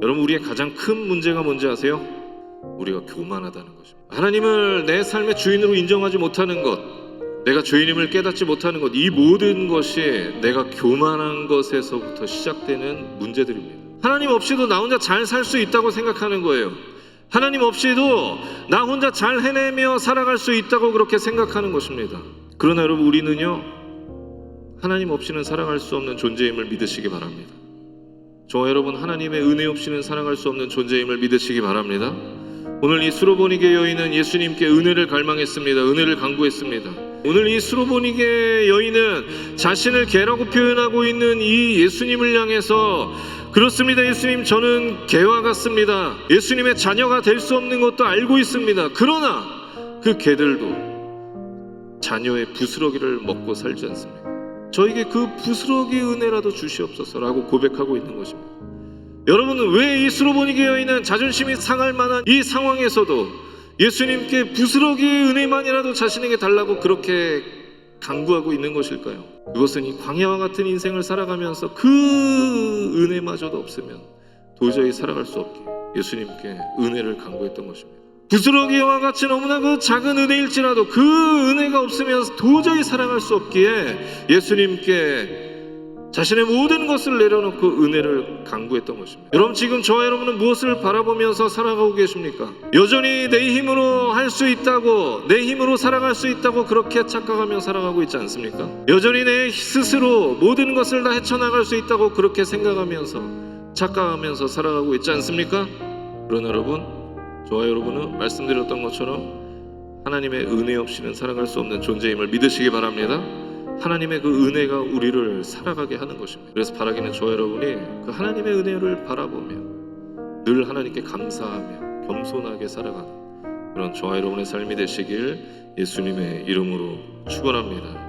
여러분 우리의 가장 큰 문제가 뭔지 아세요? 우리가 교만하다는 것입니다. 하나님을 내 삶의 주인으로 인정하지 못하는 것, 내가 죄인임을 깨닫지 못하는 것, 이 모든 것이 내가 교만한 것에서부터 시작되는 문제들입니다. 하나님 없이도 나 혼자 잘 살 수 있다고 생각하는 거예요. 하나님 없이도 나 혼자 잘 해내며 살아갈 수 있다고 그렇게 생각하는 것입니다. 그러나 여러분 우리는요 하나님 없이는 살아갈 수 없는 존재임을 믿으시기 바랍니다. 저와 여러분 하나님의 은혜 없이는 살아갈 수 없는 존재임을 믿으시기 바랍니다. 오늘 이 수로보니게 여인은 예수님께 은혜를 갈망했습니다. 은혜를 강구했습니다. 오늘 이 수로보니게 여인은 자신을 개라고 표현하고 있는 이 예수님을 향해서 그렇습니다. 예수님 저는 개와 같습니다. 예수님의 자녀가 될 수 없는 것도 알고 있습니다. 그러나 그 개들도 자녀의 부스러기를 먹고 살지 않습니다. 저에게 그 부스러기 은혜라도 주시옵소서라고 고백하고 있는 것입니다. 여러분은 왜 이 수로보니게 여인은 자존심이 상할 만한 이 상황에서도 예수님께 부스러기 은혜만이라도 자신에게 달라고 그렇게 강구하고 있는 것일까요? 그것은 이 광야와 같은 인생을 살아가면서 그 은혜마저도 없으면 도저히 살아갈 수 없게 예수님께 은혜를 강구했던 것입니다. 부스러기와 같이 너무나 그 작은 은혜일지라도 그 은혜가 없으면 도저히 살아갈 수 없기에 예수님께 자신의 모든 것을 내려놓고 은혜를 강구했던 것입니다. 여러분 지금 저와 여러분은 무엇을 바라보면서 살아가고 계십니까? 여전히 내 힘으로 할 수 있다고 내 힘으로 살아갈 수 있다고 그렇게 착각하며 살아가고 있지 않습니까? 여전히 내 스스로 모든 것을 다 헤쳐나갈 수 있다고 그렇게 생각하면서 착각하면서 살아가고 있지 않습니까? 그러나 여러분 저와 여러분은 말씀드렸던 것처럼 하나님의 은혜 없이는 살아갈 수 없는 존재임을 믿으시기 바랍니다. 하나님의 그 은혜가 우리를 살아가게 하는 것입니다. 그래서 바라기는 저와 여러분이 그 하나님의 은혜를 바라보며 늘 하나님께 감사하며 겸손하게 살아가는 그런 저와 여러분의 삶이 되시길 예수님의 이름으로 축원합니다.